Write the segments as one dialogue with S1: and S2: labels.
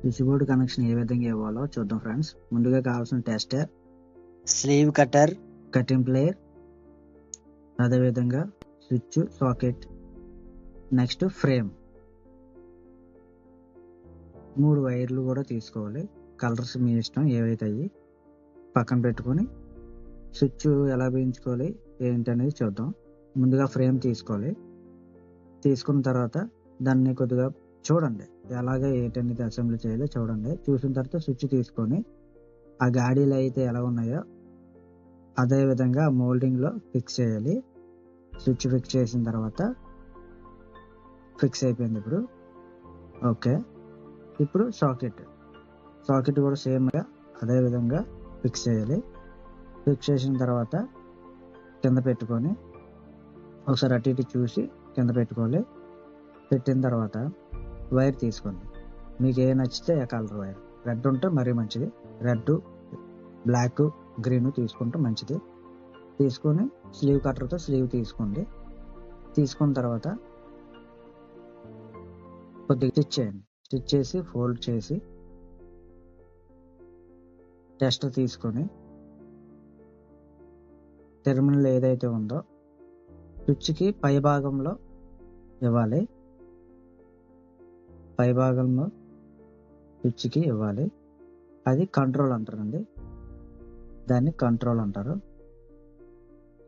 S1: Switch board connection ఏ విధంగా ఇవ్వాలో చూద్దాం ఫ్రెండ్స్. ముందుగా కావాల్సిన tester sleeve cutter cutting plier. అదేవిధంగా స్విచ్ సాకెట్. Next frame. మూడు వైర్లు కూడా తీసుకోవాలి. కలర్స్ మీ ఇష్టం ఏవైతే అయ్యి పక్కన పెట్టుకొని. స్విచ్ ఎలా వేయించుకోవాలి ఏంటనేది చూద్దాం. ముందుగా ఫ్రేమ్ తీసుకోవాలి. తీసుకున్న తర్వాత దాన్ని కొద్దిగా చూడండి ఎలాగ ఏంటనేది అసెంబ్లీ చేయాలో చూడండి. చూసిన తర్వాత స్విచ్ తీసుకొని ఆ గాడీలు అయితే ఎలా ఉన్నాయో అదే విధంగా మోల్డింగ్లో ఫిక్స్ చేయాలి. స్విచ్ ఫిక్స్ చేసిన తర్వాత ఫిక్స్ అయిపోయింది ఇప్పుడు. ఓకే. ఇప్పుడు సాకెట్ సాకెట్ కూడా సేమ్గా అదే విధంగా ఫిక్స్ చేయాలి. ఫిక్స్ చేసిన తర్వాత కింద పెట్టుకొని ఒకసారి అటు ఇటు చూసి కింద పెట్టుకోవాలి. పెట్టిన తర్వాత వైర్ తీసుకోండి. మీకు ఏ నచ్చితే ఏ కలర్ వైర్. రెడ్ ఉంటే మరీ మంచిది. రెడ్ బ్లాక్ గ్రీన్ తీసుకుంటే మంచిది. తీసుకొని స్లీవ్ కట్టర్తో స్లీవ్ తీసుకోండి. తీసుకున్న తర్వాత కొద్దిగా స్టిచ్ చేయండి. స్టిచ్ చేసి ఫోల్డ్ చేసి టెస్ట్ తీసుకొని టెర్మినల్ ఏదైతే ఉందో స్విచ్కి పై భాగంలో ఇవ్వాలి. పై భాగంలో స్విచ్కి ఇవ్వాలి. అది కంట్రోల్ అంటారండి. దాన్ని కంట్రోల్ అంటారు.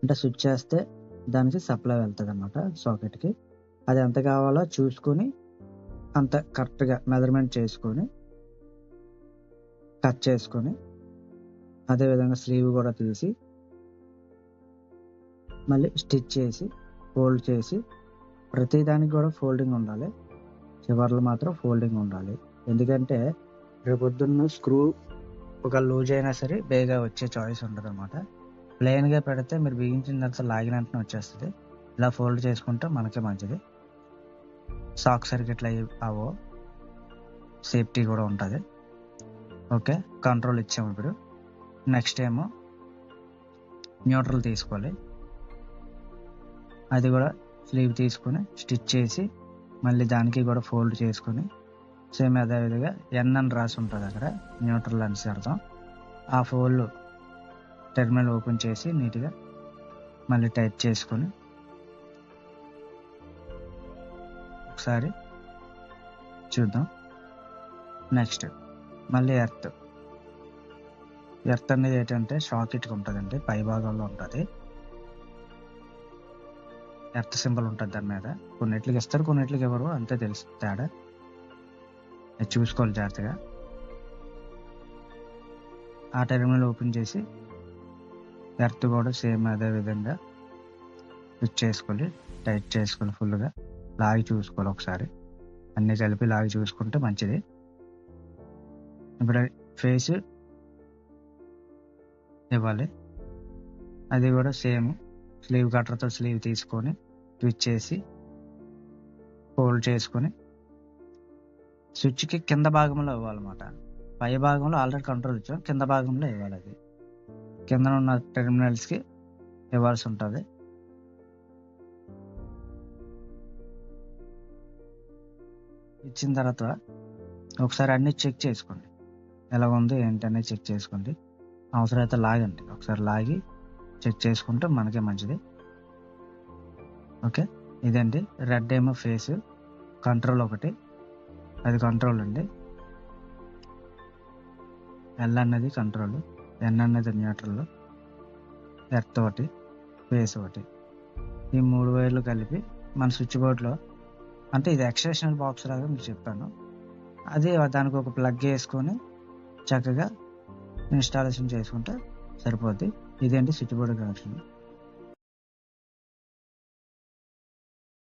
S1: అంటే స్విచ్ చేస్తే దానికి సప్లై వెళ్తుంది అనమాట సాకెట్కి అది ఎంత కావాలో చూసుకొని అంత కరెక్ట్గా మెజర్మెంట్ చేసుకొని కట్ చేసుకొని అదేవిధంగా స్లీవ్ కూడా తీసి మళ్ళీ స్టిచ్ చేసి ఫోల్డ్ చేసి ప్రతి దానికి కూడా ఫోల్డింగ్ ఉండాలి. చివర్లు మాత్రం ఫోల్డింగ్ ఉండాలి. ఎందుకంటే రేపొద్దున్న స్క్రూ ఒక లూజ్ అయినా సరే బేగా వచ్చే చాయిస్ ఉంటుంది అనమాట ప్లెయిన్గా పెడితే మీరు బిగించిన తర్వాత లాగిన వెంటనే వచ్చేస్తుంది. ఇలా ఫోల్డ్ చేసుకుంటే మనకే మంచిది. సాక్ సర్కిట్లు అవి అవో సేఫ్టీ కూడా ఉంటుంది. ఓకే కంట్రోల్ ఇచ్చాము ఇప్పుడు. నెక్స్ట్ ఏమో న్యూట్రల్ తీసుకోవాలి. అది కూడా స్లీవ్ తీసుకొని స్టిచ్ చేసి మళ్ళీ దానికి కూడా ఫోల్డ్ చేసుకొని సేమ్ అదేవిధంగా ఎన్ అని రాసి ఉంటుంది అక్కడ న్యూట్రల్ అని అర్థం. ఆ ఫోల్డ్ టెర్మినల్ ఓపెన్ చేసి నీట్గా మళ్ళీ టైప్ చేసుకొని ఒకసారి చూద్దాం. నెక్స్ట్ మళ్ళీ ఎర్త్. ఎర్త్ అనేది ఏంటంటే షాకెట్కి ఉంటుందండి పై భాగంలో ఉంటుంది. ఎర్త్ సింబల్ ఉంటుంది దాని మీద. కొన్నిట్లకి ఇస్తారు కొన్నిట్లకి ఎవరు అంతే తెలుసు తేడా. అది చూసుకోవాలి జాగ్రత్తగా. ఆ టెర్మినల్ ఓపెన్ చేసి ఎర్త్ కూడా సేమ్ అదే విధంగా ఫిట్ చేసుకోవాలి టైట్ చేసుకోవాలి ఫుల్గా. లాగి చూసుకోవాలి ఒకసారి. అన్నీ కలిపి లాగి చూసుకుంటే మంచిది. ఇప్పుడు ఫేస్ ఇవ్వాలి. అది కూడా సేమ్. స్లీవ్ కట్టర్తో స్లీవ్ తీసుకొని ట్విచ్ చేసి ఫోల్డ్ చేసుకొని స్విచ్కి కింద భాగంలో ఇవ్వాలన్నమాట. పై భాగంలో ఆల్రెడీ కంట్రోల్ ఇచ్చాం. కింద భాగంలో ఇవ్వాలి అది. కింద ఉన్న టెర్మినల్స్కి ఇవ్వాల్సి ఉంటుంది. ఇచ్చిన తర్వాత ఒకసారి అన్నీ చెక్ చేసుకోండి. ఎలా ఉంది ఏంటి చెక్ చేసుకోండి. అవసరమైతే లాగండి. ఒకసారి లాగి చెక్ చేసుకుంటే మనకే మంచిది. ఓకే? ఇదండి రెడ్ ఏమో ఫేస్ కంట్రోల్ ఒకటి. అది కంట్రోల్ అండి. ఎల్ అన్నది కంట్రోల్ ఎన్ అన్నది న్యూట్రల్ ఎర్త్ ఒకటి ఫేస్ ఒకటి. ఈ మూడు వైర్లు కలిపి మన స్విచ్ బోర్డ్లో అంటే ఇది ఎక్స్ట్రేషనల్ బాక్స్ లాగా మీకు చెప్పాను. అది దానికి ఒక ప్లగ్ వేసుకొని చక్కగా ఇన్స్టాలేషన్ చేసుకుంటే సరిపోద్ది. ఇదేంటి? Switch board connection